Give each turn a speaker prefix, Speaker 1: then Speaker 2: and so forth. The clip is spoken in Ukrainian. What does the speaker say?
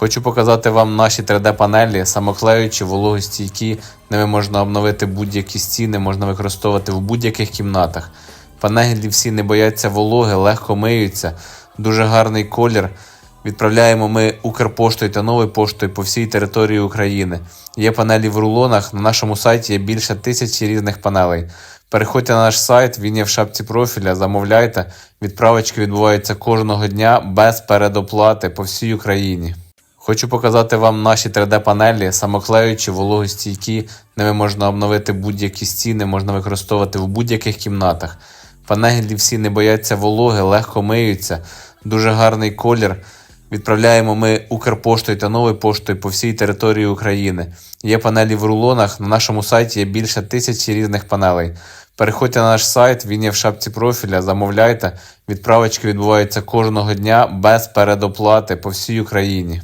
Speaker 1: Хочу показати вам наші 3D-панелі, самоклеючі, вологостійкі. Ними можна обновити будь-які стіни, можна використовувати в будь-яких кімнатах. Панелі всі не бояться вологи, легко миються, дуже гарний колір. Відправляємо ми Укрпоштою та новою поштою по всій території України. Є панелі в рулонах. На нашому сайті є більше тисячі різних панелей. Переходьте на наш сайт, він є в шапці профіля, замовляйте. Відправочки відбуваються кожного дня без передоплати по всій Україні. Хочу показати вам наші 3D-панелі, самоклеючі, вологостійкі. Ними можна обновити будь-які стіни, можна використовувати в будь-яких кімнатах. Панелі всі не бояться вологи, легко миються, дуже гарний колір. Відправляємо ми Укрпоштою та новою поштою по всій території України. Є панелі в рулонах. На нашому сайті є більше тисячі різних панелей. Переходьте на наш сайт, він є в шапці профіля, замовляйте. Відправочки відбуваються кожного дня без передоплати по всій Україні.